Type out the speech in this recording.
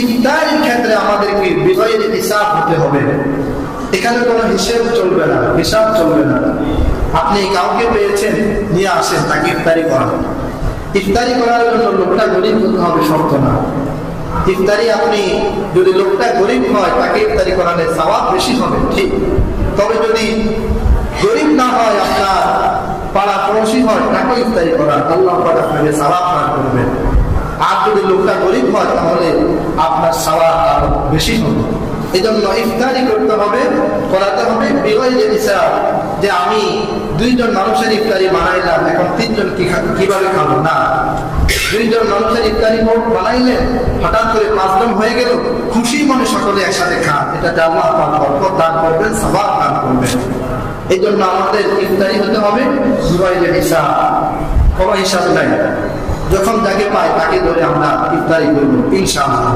ইফতারির ক্ষেত্রে আমাদেরকে বিজয়ের হিসাব হতে হবে। এখানে কোনো হিসেব চলবে না, হিসাব চলবে না। আপনি কাউকে পেয়েছেন, নিয়ে আসেন, তাকে ইফতারি করান। ইফতারি করার জন্য লোকটা গরিব হতে হবে, শর্ত না। ইফতারি আপনি যদি লোকটা গরিব হয়, তাকে ইফতারি করালে সওয়াব বেশি হবে, ঠিক। তবে যদি গরিব না হয়, আপনার পাড়া পড়োশি হয়, তাকে ইফতারি করান। আল্লাহ আপনাকে সওয়াব দান করবেন। আর যদি লোকটা গরিব হয়, তাহলে আপনার সওয়াব আরও বেশি হবে। এই জন্য ইফতারি করতে হবে, করাতে হবে যে আমি দুইজন মানুষের ইফতারি বানাইলাম, এখন তিনজন কি কীভাবে খাব? না। দুইজন মানুষের ইফতারি বানাইলেন হঠাৎ করে পাঁচজন হয়ে গেল, খুশি মনে সকলে একসাথে খান। এটা আল্লাহ পাক বরকত দান করবেন সবাব দান করবেন। এই জন্য আমাদের ইফতারি হতে হবে জুবাইলের হিসাব। কোনো হিসাব নাই। যখন যাকে পাই তাকে ধরে আমরা ইফতারি করব ইনশাআল্লাহ।